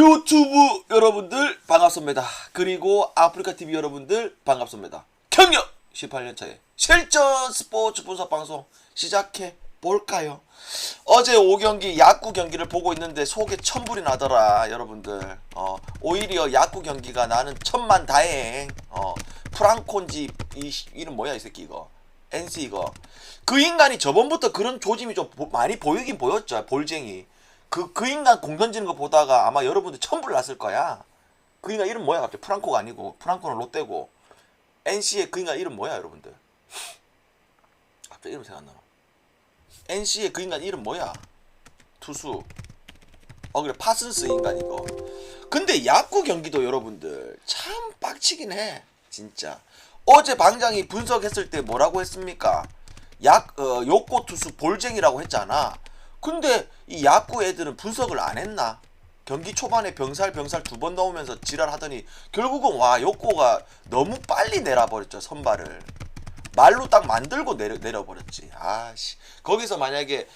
유튜브 여러분들 반갑습니다. 그리고 아프리카 TV 여러분들 반갑습니다. 경력 18년차의 실전 스포츠 분석 방송 시작해 볼까요? 어제 5경기 야구 경기를 보고 있는데 속에 천불이 나더라 여러분들. 어, 오히려 야구 경기가 나는 천만 다행. 어, 프랑콘지 이 씨- 이름 뭐야 이 새끼 이거. NC 이거. 그 인간이 저번부터 그런 조짐이 좀 보- 많이 보이긴 보였죠. 볼쟁이. 그, 그 인간 공 던지는 거 보다가 아마 여러분들 천불 났을 거야. 그 인간 이름 뭐야? 갑자기 프랑코가 아니고 프랑코는 롯데고 NC의 그 인간 이름 뭐야 여러분들? 갑자기 이름 생각 안 나노. NC의 그 인간 이름 뭐야? 투수. 어 그래 파슨스 인간 이거. 근데 야구 경기도 여러분들 참 빡치긴 해. 진짜. 어제 방장이 분석했을 때 뭐라고 했습니까? 약 어, 욕고 투수 볼쟁이라고 했잖아. 근데 이 야구 애들은 분석을 안 했나? 경기 초반에 병살 병살 두 번 넣으면서 지랄하더니 결국은 와 욕고가 너무 빨리 내려버렸죠 선발을. 말로 딱 만들고 내려 내려버렸지. 아씨. 거기서 만약에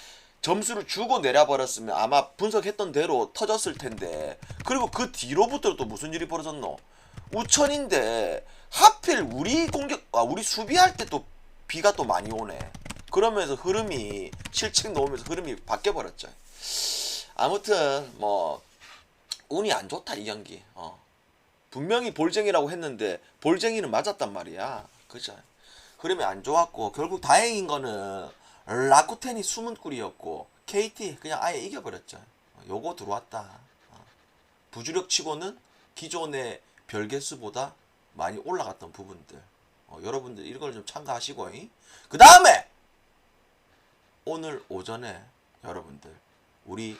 점수를 주고 내려버렸으면 아마 분석했던 대로 터졌을 텐데. 그리고 그 뒤로부터 또 무슨 일이 벌어졌노? 우천인데 하필 우리 공격 아 우리 수비할 때 또 비가 또 많이 오네 그러면서 흐름이 실책 놓으면서 흐름이 바뀌어 버렸죠. 아무튼 뭐 운이 안 좋다 이 경기. 어. 분명히 볼쟁이라고 했는데 볼쟁이는 맞았단 말이야. 그죠? 흐름이 안 좋았고 결국 다행인 거는 라쿠텐이 숨은 꿀이었고 KT 그냥 아예 이겨버렸죠. 어, 요거 들어왔다. 어. 부주력 치고는 기존의 별개수보다 많이 올라갔던 부분들. 어, 여러분들 이걸 좀 참가하시고 그 다음에 오늘 오전에 여러분들 우리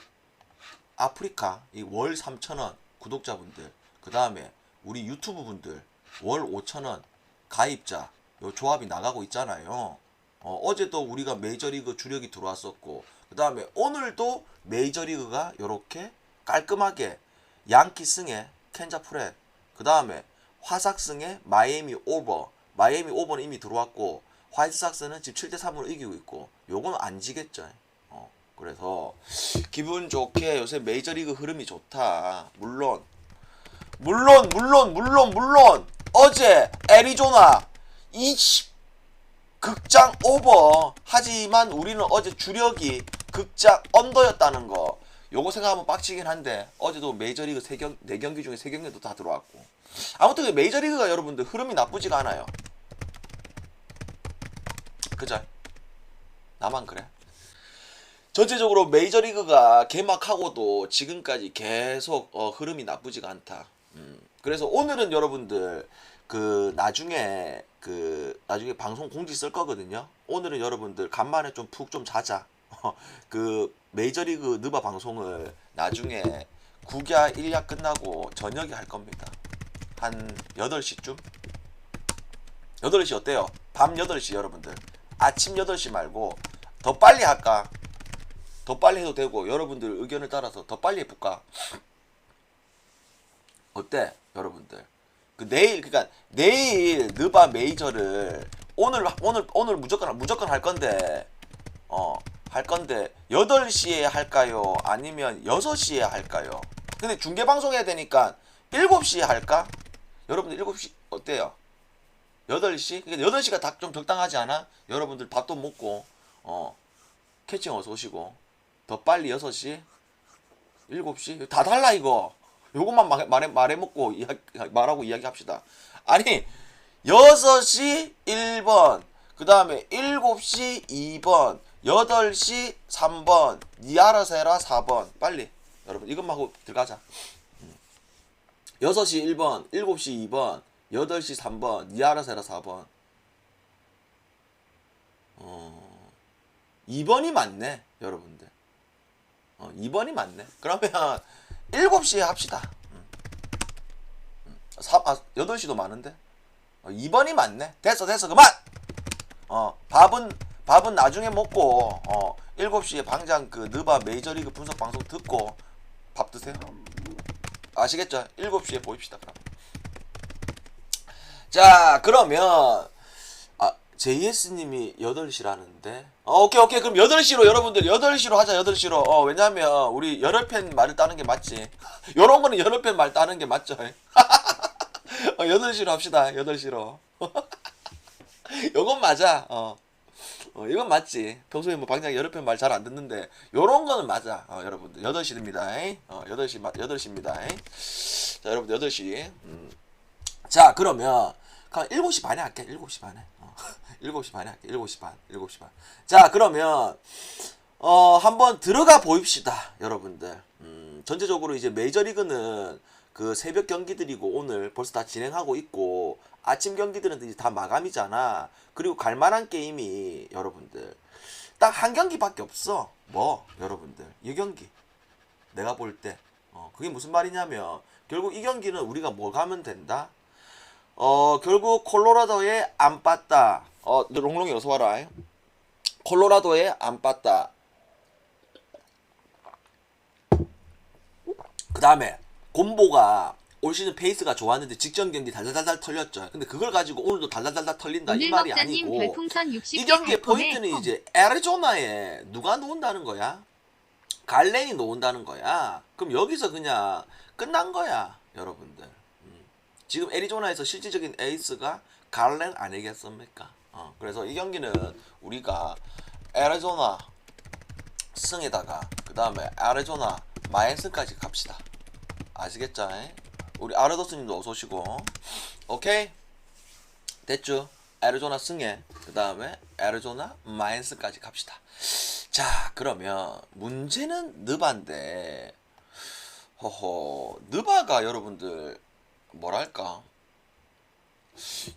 아프리카 이 월 3,000원 구독자분들 그 다음에 우리 유튜브 분들 월 5,000원 가입자 요 조합이 나가고 있잖아요. 어, 제도 우리가 메이저리그 주력이 들어왔었고 그 다음에 오늘도 메이저리그가 요렇게 깔끔하게 양키승의 켄자 프렛 그 다음에 화삭승의 마이애미 오버 마이애미 오버는 이미 들어왔고 화이트삭스는 지금 7대 3으로 이기고 있고 요건 안 지겠죠. 어, 그래서 기분 좋게 요새 메이저리그 흐름이 좋다. 물론 물론 물론 물론 물론 어제 애리조나 이 씨- 극장 오버 하지만 우리는 어제 주력이 극장 언더였다는 거 요거 생각하면 빡치긴 한데 어제도 메이저리그 세경네 경기 중에 세경기도 다 들어왔고 아무튼 그 메이저리그가 여러분들 흐름이 나쁘지가 않아요 그죠? 나만 그래? 전체적으로 메이저리그가 개막하고도 지금까지 계속 어, 흐름이 나쁘지가 않다. 음, 그래서 오늘은 여러분들 그 나중에 그 나중에 방송 공지 쓸 거거든요. 오늘은 여러분들 간만에 좀 푹 좀 자자. 그 메이저리그 느바 방송을 나중에 국야 1야 끝나고 저녁에 할 겁니다. 한 8시쯤? 8시 어때요? 밤 8시 여러분들. 아침 8시 말고 더 빨리 할까? 더 빨리 해도 되고 여러분들 의견을 따라서 더 빨리 해볼까? 어때 여러분들? 그 내일 그러니까 내일 느바 메이저를 오늘 오늘 오늘 무조건 무조건 할 건데 어 할 건데 8시에 할까요? 아니면 6시에 할까요? 근데 중계 방송 해야 되니까 7시에 할까? 여러분들 7시 어때요? 8시? 그러니까 8시가 다좀 적당하지 않아? 여러분들 밥도 먹고 어 캐칭 어서 오시고 더 빨리 6시? 7시? 다 달라 이거 요것만 말- 말해, 말해 먹고 이야기, 말하고 이야기 합시다 아니 6시 1번 그 다음에 7시 2번 8시 3번 니 알아서 해라 4번 빨리 여러분 이것만 하고 들어가자 6시 1번 7시 2번 8시 3번 니 알아서 해라 4번. 어 2번이 맞네 여러분들. 어 2번이 맞네. 그러면 7시에 합시다. 음. 음. 사, 아, 8시도 많은데? 어, 2번이 맞네. 됐어 됐어 그만! 어 밥은 밥은 나중에 먹고 어 7시에 방장 그 느바 메이저리그 분석 방송 듣고 밥 드세요. 아시겠죠? 7시에 보입시다 그럼 자 그러면 아 JS님이 8시라는데? 어, 오케이 오케이. 그럼 8시로 여러분들 8시로 하자 8시로. 어 왜냐면 우리 여러 편 말을 따는 게 맞지. 요런 거는 여러 편 말 따는 게 맞죠. 어, 8시로 합시다 8시로. 요건 맞아 어. 어 이건 맞지. 평소에 뭐 방장 여러 편 말 잘 안 듣는데 요런 거는 맞아 어, 여러분들. 8시입니다. 어 8시 맞 8시입니다. 자 여러분들 8시. 음. 자 그러면 그럼 7시 반에 할게. 7시 반에. 어, 7시 반에 할게. 7시 반. 7시 반 자 그러면 어 한번 들어가 보입시다 여러분들. 음, 전체적으로 이제 메이저리그는 그 새벽 경기들이고 오늘 벌써 다 진행하고 있고 아침 경기들은 이제 다 마감이잖아. 그리고 갈 만한 게임이 여러분들 딱 한 경기밖에 없어. 뭐 여러분들. 이 경기. 내가 볼 때. 어, 그게 무슨 말이냐면 결국 이 경기는 우리가 뭐 가면 된다 어 결국 콜로라도에 안 빠따 어 롱롱이 어서 와라. 콜로라도에 안 빠따 그 다음에 곰보가 올 시즌 페이스가 좋았는데 직전 경기 달달달달 털렸죠. 근데 그걸 가지고 오늘도 달달달달 털린다. 이 말이 아니고 별풍선 60개 이 경기의 포인트는 이제 애리조나에 누가 놓은다는 거야? 갈렌이 놓은다는 거야. 그럼 여기서 그냥 끝난 거야, 여러분들. 음. 지금 애리조나에서 실질적인 에이스가 갈렌 아니겠습니까? 어, 그래서 이 경기는 우리가 애리조나 승에다가 그 다음에 애리조나 마인스까지 갑시다. 아시겠죠? 우리 아르도스님도 어서 오시고 오케이 됐죠? 애리조나 승에 그 다음에 애리조나 마인스까지 갑시다. 자 그러면 문제는 느바인데 허허 느바가 여러분들 뭐랄까?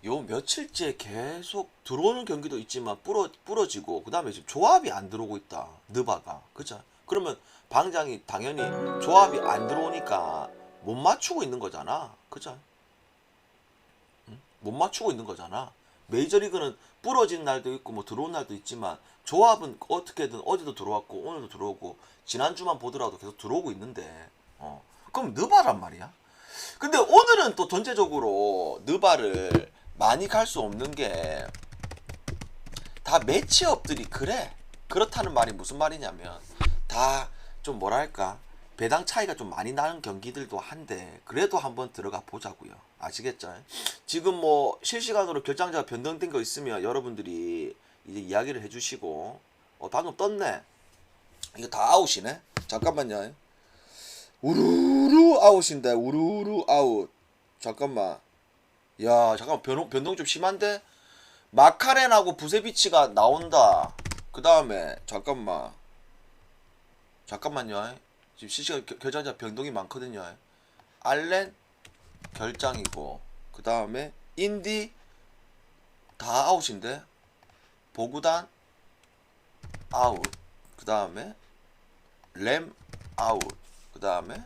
요 며칠째 계속 들어오는 경기도 있지만 부러, 부러지고 그 다음에 지금 조합이 안 들어오고 있다. 느바가. 그죠? 그러면 방장이 당연히 조합이 안 들어오니까 못 맞추고 있는 거잖아. 그죠? 응? 못 맞추고 있는 거잖아. 메이저리그는 부러진 날도 있고 뭐 들어온 날도 있지만 조합은 어떻게든 어제도 들어왔고 오늘도 들어오고 지난주만 보더라도 계속 들어오고 있는데. 어. 그럼 느바란 말이야 근데 오늘은 또 전체적으로 느바를 많이 갈 수 없는 게 다 매치업들이 그래. 그렇다는 말이 무슨 말이냐면 다 좀 뭐랄까? 배당 차이가 좀 많이 나는 경기들도 한데 그래도 한번 들어가 보자고요. 아시겠죠? 지금 뭐 실시간으로 결장자가 변동된 거 있으면 여러분들이 이제 이야기를 해주시고. 어 방금 떴네. 이거 다 아웃이네? 잠깐만요 우르르 아웃인데 우르르 아웃. 잠깐만. 야 잠깐 변동, 변동 좀 심한데? 마카렌하고 부세비치가 나온다. 그 다음에 잠깐만. 잠깐만요. 지금 실시간 겨- 결장자 변동이 많거든요. 알렌 결장이고 그 다음에 인디 다 아웃인데? 보구단 아웃. 그 다음에 램 아웃 그 다음에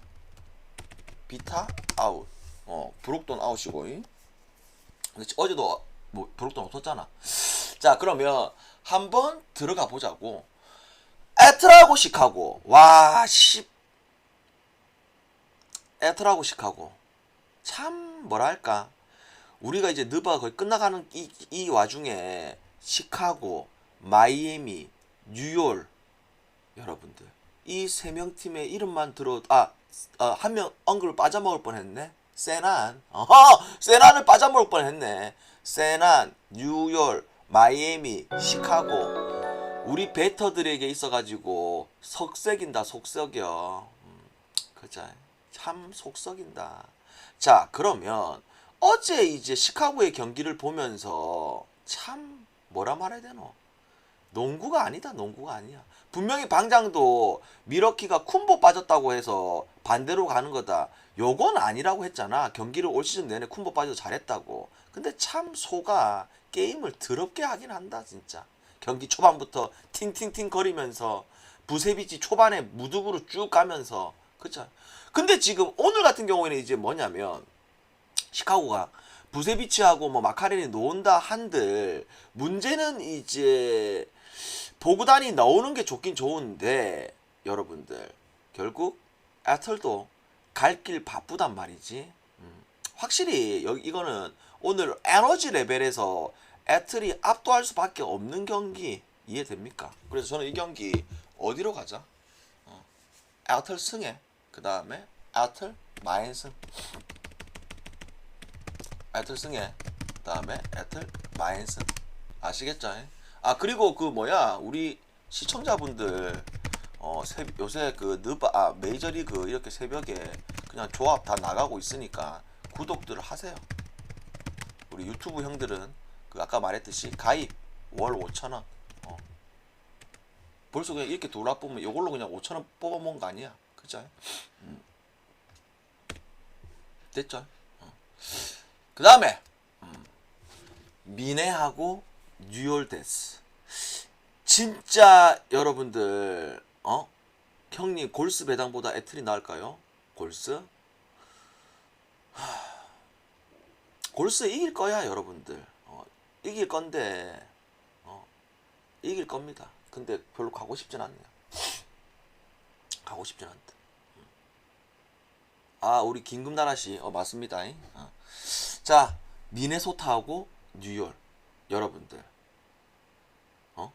비타 아웃. 어 브록돈 아웃이고. 잉? 근데 어제도 뭐 브록돈 없었잖아. 자 그러면 한번 들어가 보자고. 애틀하고 시카고. 와씨. 애틀하고 시카고. 참 뭐랄까. 우리가 이제 느바가 거의 끝나가는 이, 이 와중에 시카고, 마이애미, 뉴욕 여러분들 이 세 명 팀의 이름만 들어 아한 명 언급을 빠져먹을 뻔했네. 세난. 어허! 세난을 빠져먹을 뻔했네. 세난, 뉴욕, 마이애미, 시카고. 우리 베터들에게 있어가지고 속썩인다 속썩여 음, 그죠 참 속썩인다. 자 그러면 어제 이제 시카고의 경기를 보면서 참 뭐라 말해야 되노? 농구가 아니다. 농구가 아니야. 분명히 방장도 미러키가 쿤보 빠졌다고 해서 반대로 가는 거다. 요건 아니라고 했잖아. 경기를 올 시즌 내내 쿤보 빠져도 잘했다고. 근데 참 소가 게임을 더럽게 하긴 한다 진짜. 경기 초반부터 팅팅팅 거리면서 부세비치 초반에 무득으로 쭉 가면서 그쵸? 근데 지금 오늘 같은 경우에는 이제 뭐냐면 시카고가 부세비치하고 뭐 마카렌이 놓은다 한들 문제는 이제 보구단이 나오는 게 좋긴 좋은데 여러분들. 결국 애틀도 갈 길 바쁘단 말이지. 음, 확실히 여기 이거는 오늘 에너지 레벨에서 애틀이 압도할 수밖에 없는 경기 이해됩니까? 그래서 저는 이 경기 어디로 가자? 어, 애틀 승에. 그 다음에 애틀 마인승 애틀 승에. 그 다음에 애틀 마인승 아시겠죠? 아 그리고 그 뭐야 우리 시청자분들 어 새, 요새 그 느바 아 메이저리그 이렇게 새벽에 그냥 조합 다 나가고 있으니까 구독들 하세요. 우리 유튜브 형들은 그 아까 말했듯이 가입 월 5천 원. 어. 벌써 그냥 이렇게 돌아보면 이걸로 그냥 5천 원 뽑아먹은 거 아니야? 그죠? 음. 됐죠? 어. 그 다음에 음. 미네하고 뉴올데스. 진짜 여러분들 어 형님 골스 배당보다 애틀이 나을까요? 골스? 하... 골스 이길 거야 여러분들 어, 이길 건데 어, 이길 겁니다. 근데 별로 가고 싶진 않네요. 가고 싶진 않다. 음. 아 우리 김금나라 씨, 어 맞습니다. 어. 자 미네소타하고 뉴욕 여러분들 어?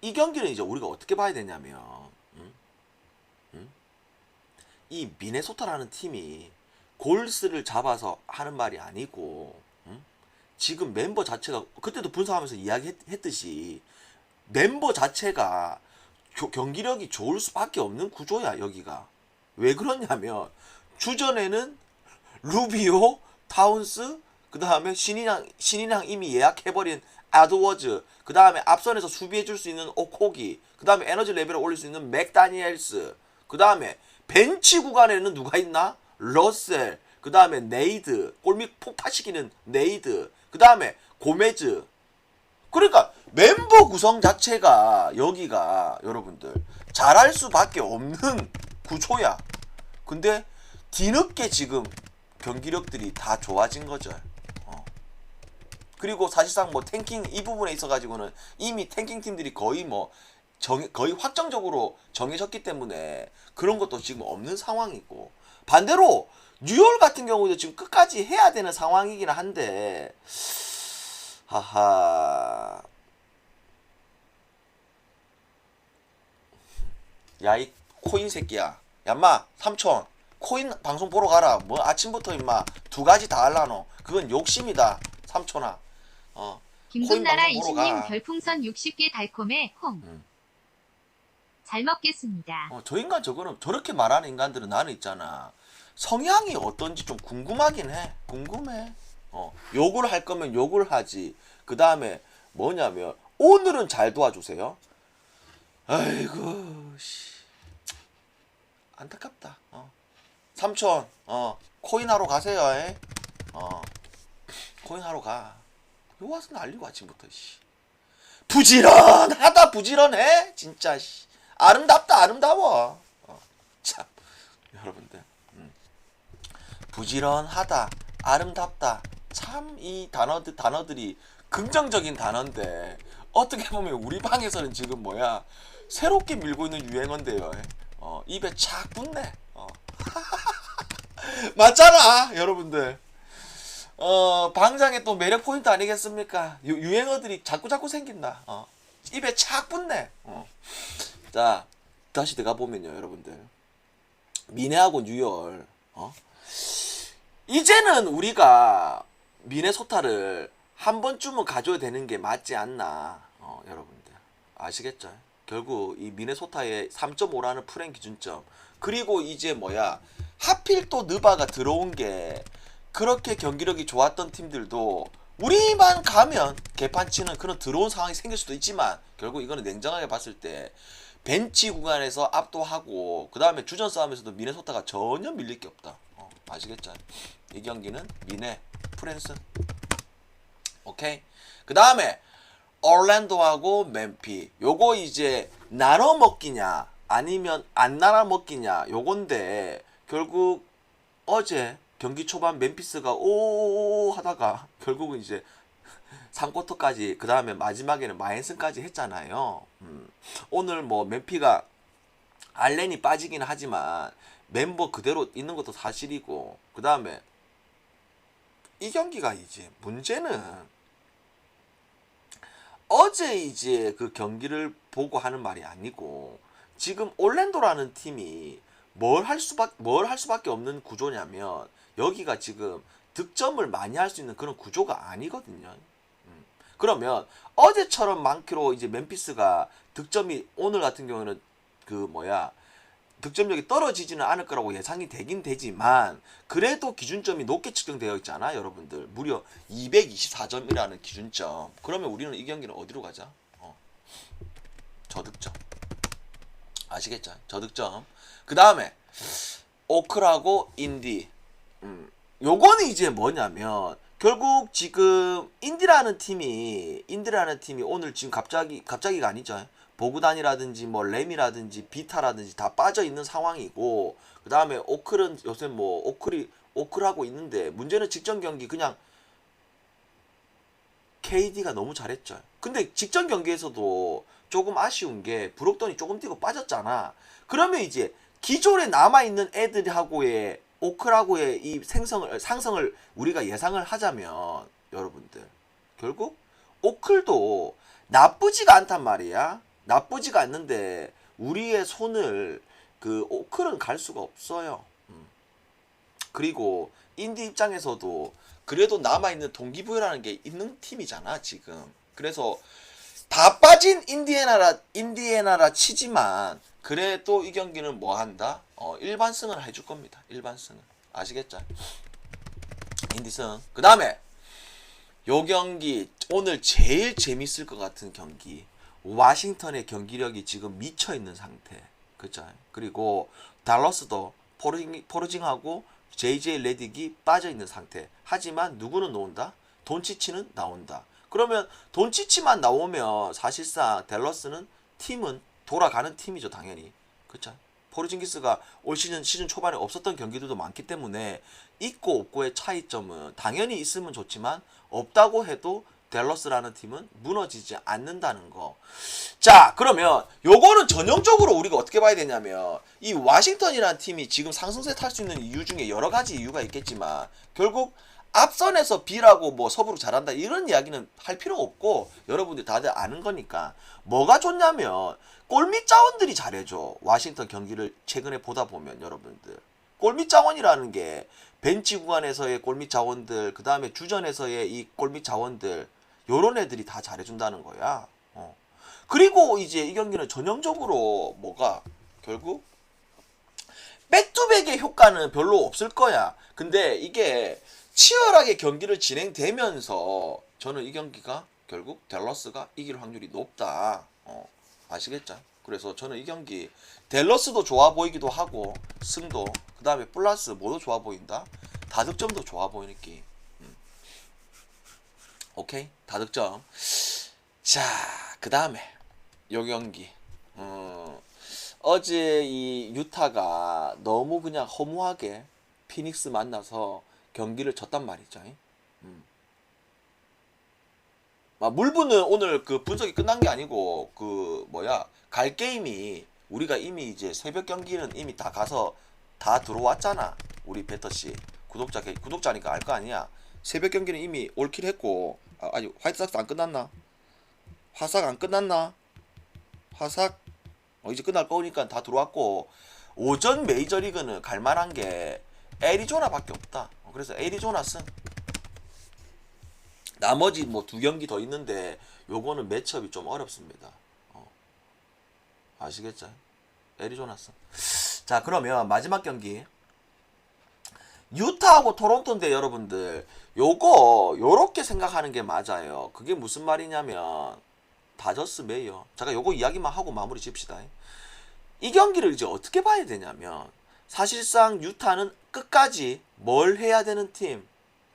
이 경기는 이제 우리가 어떻게 봐야 되냐면 음? 음? 이 미네소타라는 팀이 골스를 잡아서 하는 말이 아니고 음? 지금 멤버 자체가 그때도 분석하면서 이야기했듯이 멤버 자체가 겨- 경기력이 좋을 수밖에 없는 구조야 여기가 왜 그러냐면 주전에는 루비오, 타운스, 그 다음에 신인왕 신인왕 이미 예약해버린 아드워즈, 그 다음에 앞선에서 수비해줄 수 있는 오코기, 그 다음에 에너지 레벨을 올릴 수 있는 맥다니엘스, 그 다음에 벤치 구간에는 누가 있나? 러셀, 그 다음에 네이드, 골밑 폭파시키는 네이드, 그 다음에 고메즈. 그러니까 멤버 구성 자체가 여기가 여러분들 잘할 수밖에 없는 구조야. 근데 뒤늦게 지금 경기력들이 다 좋아진 거죠. 어. 그리고 사실상 뭐 탱킹 이 부분에 있어 가지고는 이미 탱킹 팀들이 거의 뭐 정, 거의 확정적으로 정해졌기 때문에 그런 것도 지금 없는 상황이고. 반대로 뉴욕 같은 경우도 지금 끝까지 해야 되는 상황이긴 한데 하하. 야 이 코인 새끼야. 야마 삼촌 코인 방송 보러 가라. 뭐 아침부터 임마 두 가지 다 할라노. 그건 욕심이다 삼촌아 어 보러 이신님 가. 별풍선 60개 달콤해 홍. 음. 잘 먹겠습니다. 어, 저 인간 저거는 저렇게 말하는 인간들은 나는 있잖아. 성향이 어떤지 좀 궁금하긴 해. 궁금해. 어, 욕을 할 거면 욕을 하지. 그 다음에 뭐냐면 오늘은 잘 도와주세요. 아이고 씨. 안타깝다. 어. 삼촌, 어, 코인 하러 가세요. 에? 어, 코인 하러 가. 요 와서 난리고 아침부터 씨. 부지런하다 부지런해 진짜 씨. 아름답다 아름다워 어, 참 여러분들 음. 부지런하다 아름답다 참 이 단어들 단어들이 긍정적인 단어인데 어떻게 보면 우리 방에서는 지금 뭐야 새롭게 밀고 있는 유행어인데요 어, 입에 착 붙네 어. 맞잖아 여러분들 어, 방장의 또 매력 포인트 아니겠습니까? 유, 유행어들이 자꾸 자꾸 생긴다. 어. 입에 착 붙네. 어. 자, 다시 들어가 보면요, 여러분들. 미네하고 뉴열. 어? 이제는 우리가 미네소타를 한 번쯤은 가져야 되는 게 맞지 않나, 어, 여러분들. 아시겠죠? 결국 이 미네소타의 3.5라는 프랭 기준점. 그리고 이제 뭐야, 하필 또 느바가 들어온 게 그렇게 경기력이 좋았던 팀들도 우리만 가면 개판치는 그런 들어온 상황이 생길 수도 있지만 결국 이거는 냉정하게 봤을 때 벤치 구간에서 압도하고 그 다음에 주전 싸움에서도 미네소타가 전혀 밀릴 게 없다. 어, 아시겠죠? 이 경기는 미네 프랜스. 오케이. 그 다음에 얼랜도하고 맨피. 요거 이제 나눠 먹기냐 아니면 안 나눠 먹기냐 요건데 결국 어제 경기 초반 멤피스가 오오오 하다가 결국은 이제 3쿼터까지 그 다음에 마지막에는 마인슨까지 했잖아요. 음, 오늘 뭐 멤피가 알렌이 빠지긴 하지만 멤버 그대로 있는 것도 사실이고 그 다음에 이 경기가 이제 문제는 어제 이제 그 경기를 보고 하는 말이 아니고 지금 올랜도라는 팀이 뭘 할 수밖 뭘할 수밖에 없는 구조냐면 여기가 지금 득점을 많이 할 수 있는 그런 구조가 아니거든요. 음. 그러면 어제처럼 많기로 이제 멤피스가 득점이 오늘 같은 경우는 그 뭐야 득점력이 떨어지지는 않을 거라고 예상이 되긴 되지만 그래도 기준점이 높게 측정되어 있잖아 여러분들. 무려 224점이라는 기준점. 그러면 우리는 이 경기는 어디로 가자? 어. 저득점. 아시겠죠? 저득점. 그 다음에 오클하고 인디 음, 요거는 이제 뭐냐면 결국 지금 인디라는 팀이 인디라는 팀이 오늘 지금 갑자기 갑자기가 아니죠. 보구단이라든지 뭐 램이라든지 비타라든지 다 빠져 있는 상황이고 그 다음에 오클은 요새 뭐 오클이 오클하고 있는데 문제는 직전 경기 그냥 KD가 너무 잘했죠. 근데 직전 경기에서도 조금 아쉬운 게 브록돈이 조금 뛰고 빠졌잖아. 그러면 이제 기존에 남아 있는 애들하고의 오클하고의 이 생성을 상성을 우리가 예상을 하자면 여러분들 결국 오클도 나쁘지가 않단 말이야. 나쁘지가 않는데 우리의 손을 그 오클은 갈 수가 없어요. 음. 그리고 인디 입장에서도 그래도 남아 있는 동기부여라는 게 있는 팀이잖아 지금. 그래서 다 빠진 인디애나라 인디애나라 치지만 그래도 이 경기는 뭐 한다? 어 일반승을 해줄 겁니다. 일반승을 아시겠죠? 인디승. 그 다음에 요 경기 오늘 제일 재밌을 것 같은 경기 워싱턴의 경기력이 지금 미쳐 있는 상태. 그죠? 그리고 달러스도 포르징, 포르징하고 JJ 레딕이 빠져 있는 상태. 하지만 누구는 나온다? 돈치치는 나온다. 그러면 돈치치만 나오면 사실상 댈러스는 팀은 돌아가는 팀이죠, 당연히. 그쵸? 포르징기스가 올 시즌 시즌 초반에 없었던 경기들도 많기 때문에 있고 없고의 차이점은 당연히 있으면 좋지만 없다고 해도 댈러스라는 팀은 무너지지 않는다는 거. 자, 그러면 요거는 전형적으로 우리가 어떻게 봐야 되냐면 이 워싱턴이라는 팀이 지금 상승세 탈 수 있는 이유 중에 여러 가지 이유가 있겠지만 결국 앞선에서 B라고 뭐 서부로 잘한다 이런 이야기는 할 필요가 없고 여러분들 다들 아는 거니까 뭐가 좋냐면 골밑 자원들이 잘해줘 워싱턴 경기를 최근에 보다 보면 여러분들 골밑 자원이라는 게 벤치 구간에서의 골밑 자원들 그 다음에 주전에서의 이 골밑 자원들 요런 애들이 다 잘해준다는 거야 어. 그리고 이제 이 경기는 전형적으로 뭐가 결국 백투백의 효과는 별로 없을 거야. 근데 이게 치열하게 경기를 진행되면서 저는 이 경기가 결국 댈러스가 이길 확률이 높다. 어, 아시겠죠? 그래서 저는 이 경기 댈러스도 좋아 보이기도 하고 승도 그 다음에 플러스 모두 좋아 보인다. 다득점도 좋아 보이는 게임. 음. 오케이 다득점. 자, 그 다음에 요 경기. 어, 어제 이 유타가 너무 그냥 허무하게 피닉스 만나서 경기를 졌단 말이죠. 음. 아, 물분은 오늘 그 분석이 끝난 게 아니고 그 뭐야 갈 게임이 우리가 이미 이제 새벽 경기는 이미 다 가서 다 들어왔잖아. 우리 베터 씨 구독자 구독자니까 알 거 아니야. 새벽 경기는 이미 올킬 했고 아, 아니 화이트삭스 안 끝났나? 화삭 안 끝났나? 화삭 어, 이제 끝날 거니까 다 들어왔고 오전 메이저리그는 갈만한 게 애리조나밖에 없다. 어, 그래서 애리조나 승. 나머지 뭐 두 경기 더 있는데 요거는 매첩이 좀 어렵습니다. 어. 아시겠죠? 애리조나 승. 자 그러면 마지막 경기 유타하고 토론토인데 여러분들 요거 요렇게 생각하는 게 맞아요. 그게 무슨 말이냐면 다저스 메이어. 잠깐 요거 이야기만 하고 마무리 집시다. 이 경기를 이제 어떻게 봐야 되냐면 사실상 유타는 끝까지 뭘 해야 되는 팀?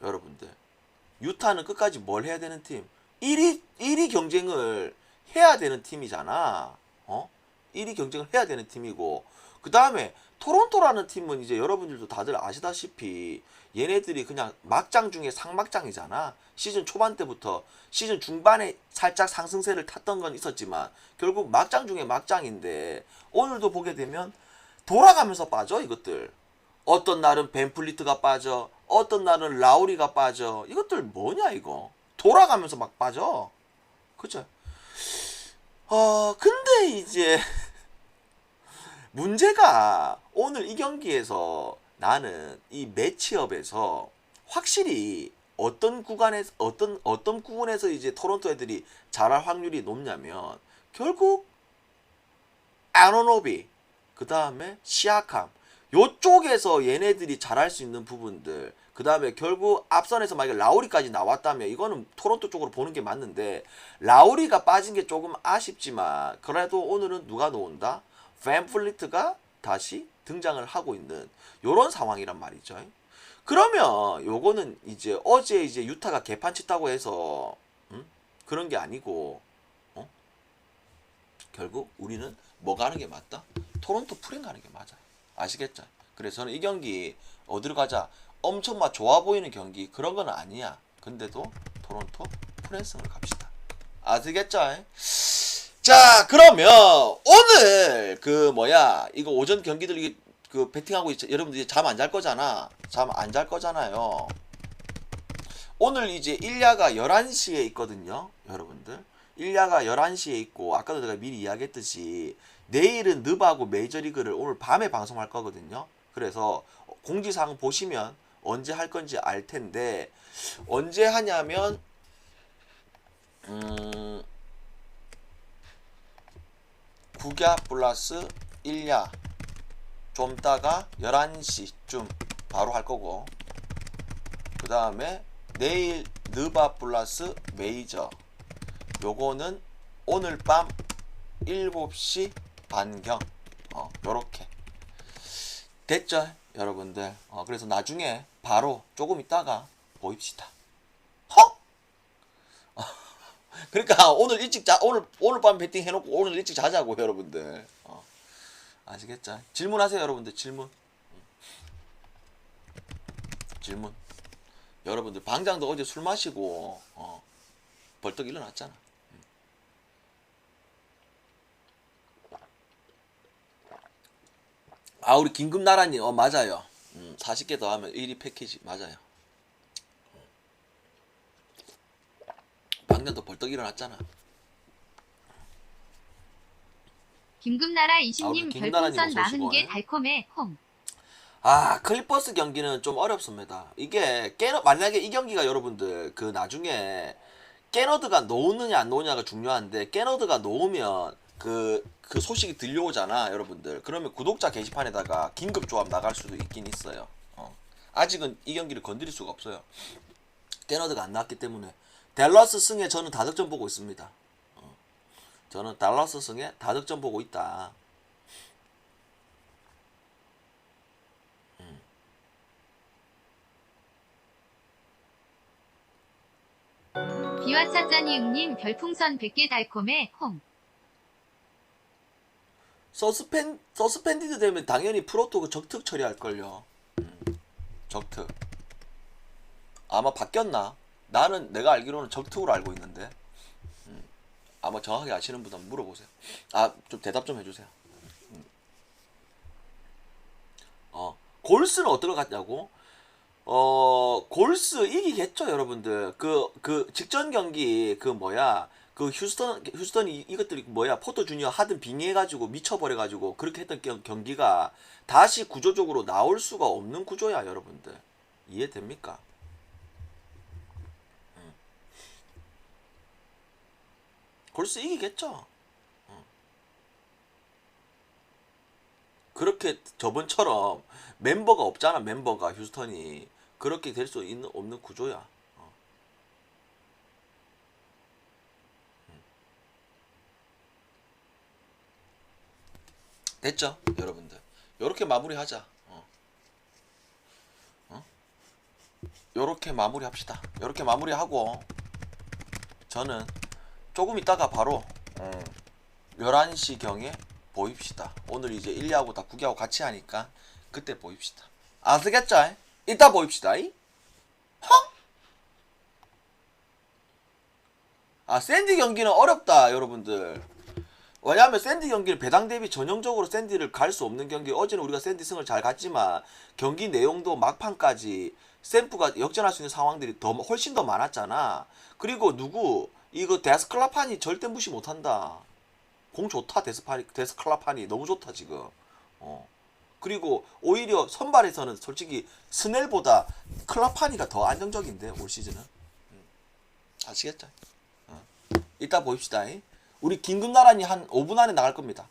여러분들 유타는 끝까지 뭘 해야 되는 팀? 1위 1위 경쟁을 해야 되는 팀이잖아. 어? 1위 경쟁을 해야 되는 팀이고. 그 다음에 토론토라는 팀은 이제 여러분들도 다들 아시다시피 얘네들이 그냥 막장 중에 상막장이잖아. 시즌 초반 때부터 시즌 중반에 살짝 상승세를 탔던 건 있었지만 결국 막장 중에 막장인데 오늘도 보게 되면 돌아가면서 빠져 이것들. 어떤 날은 벤플리트가 빠져, 어떤 날은 라우리가 빠져. 이것들 뭐냐 이거? 돌아가면서 막 빠져. 그죠? 어, 근데 이제 문제가 오늘 이 경기에서 나는 이 매치업에서 확실히 어떤 구간에서 어떤 어떤 구간에서 이제 토론토 애들이 잘할 확률이 높냐면 결국 아노노비 그 다음에 시아캄 요쪽에서 얘네들이 잘할 수 있는 부분들 그 다음에 결국 앞선에서 만약에 라우리까지 나왔다면 이거는 토론토 쪽으로 보는 게 맞는데 라우리가 빠진 게 조금 아쉽지만 그래도 오늘은 누가 놓은다? 팬플리트가 다시 등장을 하고 있는 요런 상황이란 말이죠. 그러면 요거는 이제 어제 이제 유타가 개판 쳤다고 해서 음? 그런 게 아니고 어? 결국 우리는 뭐 가는 게 맞다? 토론토 프랭 가는 게 맞아. 아시겠죠? 그래서 저는 이 경기 어디로 가자? 엄청 막 좋아 보이는 경기 그런 건 아니야. 근데도 토론토 프랜승을 갑시다. 아시겠죠? 자 그러면 오늘 그 뭐야 이거 오전 경기들 그 배팅하고 있, 여러분들 잠 안 잘 거잖아. 잠 안 잘 거잖아요. 오늘 이제 1야가 11시에 있거든요. 여러분들. 1야가 11시에 있고 아까도 내가 미리 이야기했듯이 내일은 늪하고 메이저리그를 오늘 밤에 방송할 거거든요. 그래서 공지사항 보시면 언제 할 건지 알 텐데 언제 하냐면 음 국야 플러스 1야. 좀 따가 11시쯤 바로 할 거고. 그 다음에 내일 느바 플러스 메이저. 요거는 오늘 밤 7시 반경. 어 요렇게. 됐죠 여러분들. 어 그래서 나중에 바로 조금 있다가 보입시다. 헉 그러니까 오늘 일찍 자 오늘 오늘 밤 배팅 해놓고 오늘 일찍 자자고 여러분들. 어. 아시겠죠? 질문하세요 여러분들. 질문. 음. 질문. 여러분들 방장도 어제 술 마시고 어, 벌떡 일어났잖아 아 우리 긴급나라님 어 맞아요 음, 40개 더 하면 1위 패키지 맞아요 방장도 벌떡 일어났잖아 김금나라 아, 이신님 별풍선 오시고, 40개 달콤해 홈. 아 클리퍼스 경기는 좀 어렵습니다. 이게 깨너 만약에 이 경기가 여러분들 그 나중에 깨너드가 놓느냐 안 놓느냐가 중요한데 깨너드가 놓으면 그, 그 소식이 들려오잖아 여러분들 그러면 구독자 게시판에다가 긴급 조합 나갈 수도 있긴 있어요 어. 아직은 이 경기를 건드릴 수가 없어요 깨너드가 안 나왔기 때문에 댈러스 승에 저는 다득점 보고 있습니다 어. 저는 달러스 승에 다득점 보고 있다 비와차짜니응님 별풍선 100개 달콤해 홈. 서스펜 서스펜디드 되면 당연히 프로토 그 적특 처리할 걸요. 음, 적특. 아마 바뀌었나? 나는 내가 알기로는 적특으로 알고 있는데. 음, 아마 정확하게 아시는 분 한번 물어보세요. 아, 좀 대답 좀 해주세요. 음. 어, 골스는 어떨 것 같냐고? 어, 골스 이기겠죠, 여러분들. 그, 그, 직전 경기, 그 뭐야, 그 휴스턴, 휴스턴이 이것들이 뭐야, 포터 주니어 하든 빙의해가지고 미쳐버려가지고 그렇게 했던 경, 경기가 다시 구조적으로 나올 수가 없는 구조야, 여러분들. 이해됩니까? 음. 골스 이기겠죠? 음. 그렇게 저번처럼 멤버가 없잖아, 멤버가 휴스턴이. 그렇게 될 수 있는 없는 구조야. 됐죠, 여러분들. 요렇게 마무리하자. 어. 어? 요렇게 마무리합시다. 요렇게 마무리하고 저는 조금 있다가 바로 음, 11시 경에 보입시다. 오늘 이제 1야하고 다 9야하고 같이 하니까 그때 보입시다. 아시겠죠? 이따 보입시다. 이? 헉? 아 샌디 경기는 어렵다 여러분들. 왜냐하면 샌디 경기를 배당 대비 전형적으로 샌디를 갈 수 없는 경기 어제는 우리가 샌디 승을 잘 갔지만 경기 내용도 막판까지 샘프가 역전할 수 있는 상황들이 더 훨씬 더 많았잖아 그리고 누구 이거 데스클라판이 절대 무시 못한다 공 좋다 데스파니, 데스클라판이 너무 좋다 지금 어. 그리고 오히려 선발에서는 솔직히 스넬보다 클라파니가 더 안정적인데 올 시즌은 음. 아시겠죠? 어. 이따 봅시다 잉? 우리 긴급 나란히 한 5분 안에 나갈 겁니다.